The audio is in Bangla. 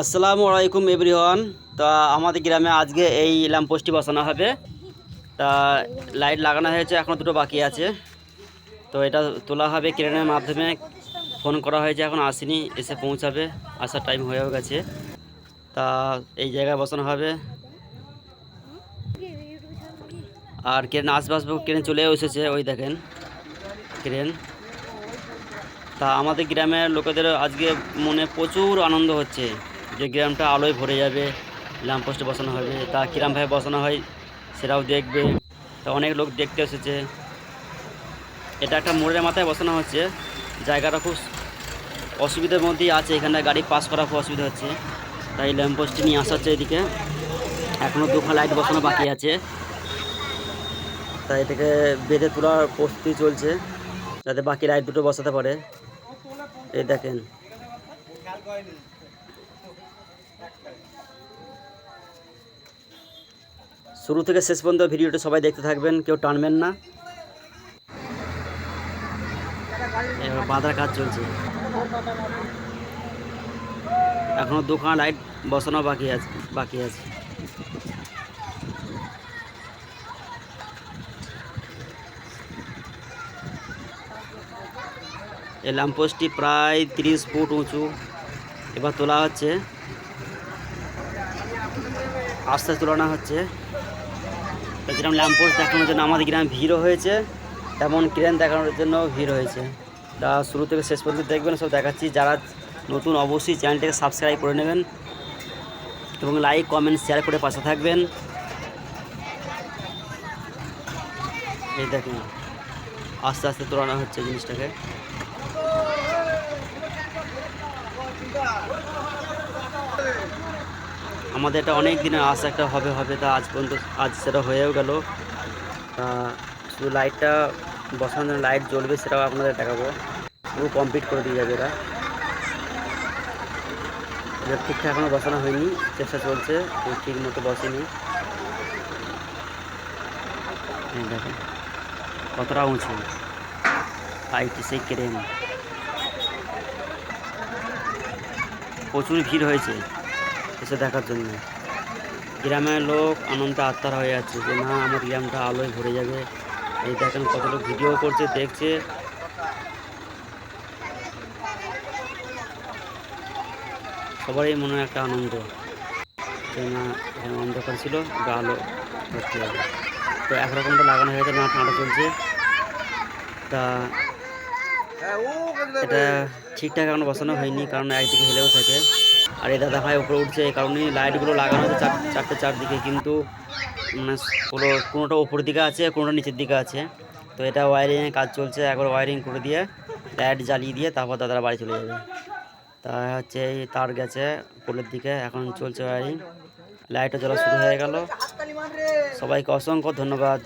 আসসালামু আলাইকুম এভরিওয়ান। তা আমাদের গ্রামে আজকে এই ল্যাম্পপোস্টটি বসানো হবে। তা লাইট লাগানো হয়েছে এখনও দুটো বাকি আছে। তো এটা তোলা হবে ক্রেনের মাধ্যমে। ফোন করা হয়েছে, এখন আসেনি, এসে পৌঁছাবে। আসার টাইম হয়েও গেছে। তা এই জায়গায় বসানো হবে। আর ক্রেন আসবে আসবে ক্রেন চলেও এসেছে, ওই দেখেন, ক্রেন। তা আমাদের গ্রামের লোকেদের আজকে মনে প্রচুর আনন্দ হচ্ছে। যে গ্রামটা আলোয় ভরে যাবে ল্যাম্পপোস্টে বসানো হবে, তা কিরমভাবে বসানো হয় সেটাও দেখবে। তা অনেক লোক দেখতে এসেছে। এটা একটা মোড়ের মাথায় বসানো হচ্ছে। জায়গাটা খুব অসুবিধার মধ্যেই আছে এখানে গাড়ি পাস করা খুব অসুবিধা হচ্ছে। তাই ল্যাম্পপোস্টটি নিয়ে আসা হচ্ছে এদিকে এখনও দুখান লাইট বসানো বাকি আছে। তাই এটাকে বেঁধে তোলার প্রস্তুতি চলছে, যাতে বাকি লাইট দুটো বসাতে পারে। এই দেখেন। শুরু থেকে শেষ পর্যন্ত ভিডিওটা সবাই দেখতে থাকবেন, কেউ টানবেন না। এবার বাঁধার কাজ চলছে। এখনও দুখানা লাইট বসানো বাকি আছে বাকি আছে। এই ল্যাম্পপোস্টটি প্রায় তিরিশ ফুট উঁচু। এবার তোলা হচ্ছে। আস্তে তোলানো হচ্ছে। তো যেরকম ল্যাম্পপোস্ট দেখানোর জন্য আমাদের গ্রামে ভিড়ও হয়েছে। তেমন ক্রেন দেখানোর জন্য ভিড় হয়েছে। তা শুরু থেকে শেষ পর্যন্ত দেখবেন, সব দেখাচ্ছি। যারা নতুন অবশ্যই চ্যানেলটাকে সাবস্ক্রাইব করে নেবেন এবং লাইক কমেন্ট শেয়ার করে পাশে থাকবেন। এই দেখুন, আস্তে আস্তে তোলানো হচ্ছে জিনিসটাকে। আমাদের এটা অনেক দিনের আশা, একটা হবে হবে, তা আজ পর্যন্ত, আজ সেটা হয়েও গেল। শুধু লাইটটা জন্য লাইট জ্বলবে সেটাও আপনাদের দেখাবো। পুরো কমপ্লিট করে দিয়ে যাবে এরা এটা ঠিকঠাক এখনও বসানো হয়নি, চেষ্টা চলছে ঠিক মতো বসেনি। দেখেন, কতটা উঁচু। লাইট সেই ক্রেন প্রচুর ভিড় হয়েছে। এসে দেখার জন্য। গ্রামের লোক আনন্দে আত্মার হয়ে যাচ্ছে যে না আমার গ্রামটা আলোয় ভরে যাবে। এই দেখেন কত লোক ভিডিও করছে দেখছে। সবারই মনে হয় একটা আনন্দ। যে না এখানে অন্ধকার ছিল বা আলো ভর্তি হবে। তো একরকমটা লাগানো হয়েছে না ঠান্ডা চলছে। তা এটা ঠিকঠাক এখনও বসানো হয়নি কারণ একদিকে হেলেও থাকে। আর এই দাদা ভাই, উপরে উঠছে, এই কারণেই লাইটগুলো লাগানো হচ্ছে চার চারটে চারদিকে, কিন্তু মানে কোনো কোনোটা উপরের দিকে আছে, কোনোটা নিচের দিকে আছে। তো এটা ওয়ারিংয়ের কাজ চলছে, একবার ওয়ারিং করে দিয়ে লাইট জ্বালিয়ে দিয়ে, তারপর দাদারা বাড়ি চলে যাবে। তা হচ্ছে, এই তার গেছে পোলের দিকে, এখন চলছে ওয়ারিং লাইটও জ্বলা শুরু হয়ে গেল। সবাইকে অসংখ্য ধন্যবাদ।